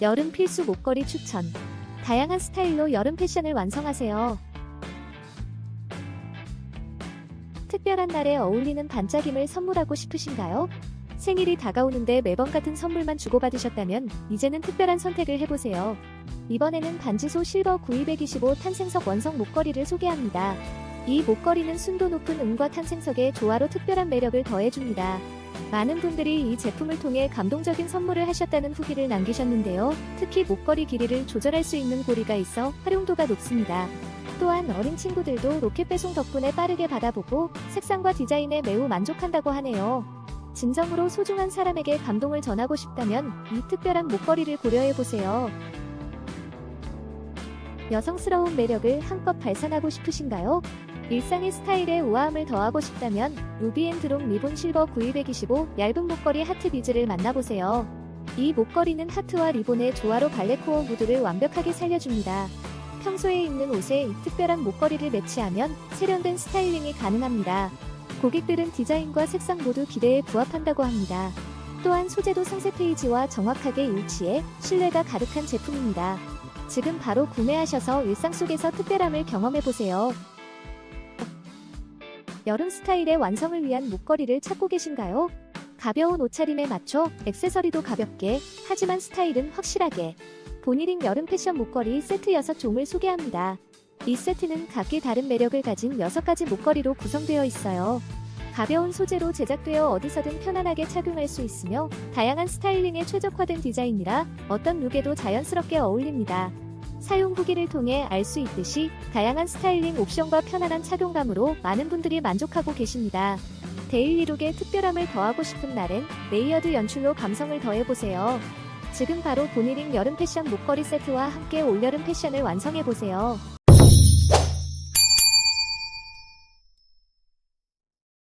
여름 필수 목걸이 추천. 다양한 스타일로 여름 패션을 완성하세요. 특별한 날에 어울리는 반짝임을 선물하고 싶으신가요? 생일이 다가오는데 매번 같은 선물만 주고받으셨다면 이제는 특별한 선택을 해보세요. 이번에는 반지소 실버 9225 탄생석 원석 목걸이를 소개합니다. 이 목걸이는 순도 높은 은과 탄생석의 조화로 특별한 매력을 더해줍니다. 많은 분들이 이 제품을 통해 감동적인 선물을 하셨다는 후기를 남기셨는데요. 특히 목걸이 길이를 조절할 수 있는 고리가 있어 활용도가 높습니다. 또한 어린 친구들도 로켓 배송 덕분에 빠르게 받아보고 색상과 디자인에 매우 만족한다고 하네요. 진정으로 소중한 사람에게 감동을 전하고 싶다면 이 특별한 목걸이를 고려해보세요. 여성스러운 매력을 한껏 발산하고 싶으신가요? 일상의 스타일에 우아함을 더하고 싶다면 루비앤드롱 리본 실버 9225 얇은 목걸이 하트 비즈를 만나보세요. 이 목걸이는 하트와 리본의 조화로 발레코어 무드를 완벽하게 살려줍니다. 평소에 입는 옷에 이 특별한 목걸이를 매치하면 세련된 스타일링이 가능합니다. 고객들은 디자인과 색상 모두 기대에 부합한다고 합니다. 또한 소재도 상세 페이지와 정확하게 일치해 신뢰가 가득한 제품입니다. 지금 바로 구매하셔서 일상 속에서 특별함을 경험해보세요. 여름 스타일의 완성을 위한 목걸이를 찾고 계신가요? 가벼운 옷차림에 맞춰 액세서리도 가볍게, 하지만 스타일은 확실하게. 보니링 여름 패션 목걸이 세트 6종을 소개합니다. 이 세트는 각기 다른 매력을 가진 6가지 목걸이로 구성되어 있어요. 가벼운 소재로 제작되어 어디서든 편안하게 착용할 수 있으며 다양한 스타일링에 최적화된 디자인이라 어떤 룩에도 자연스럽게 어울립니다. 사용 후기를 통해 알 수 있듯이 다양한 스타일링 옵션과 편안한 착용감으로 많은 분들이 만족하고 계십니다. 데일리룩에 특별함을 더하고 싶은 날엔 레이어드 연출로 감성을 더해보세요. 지금 바로 보니링 여름 패션 목걸이 세트와 함께 올여름 패션을 완성해보세요.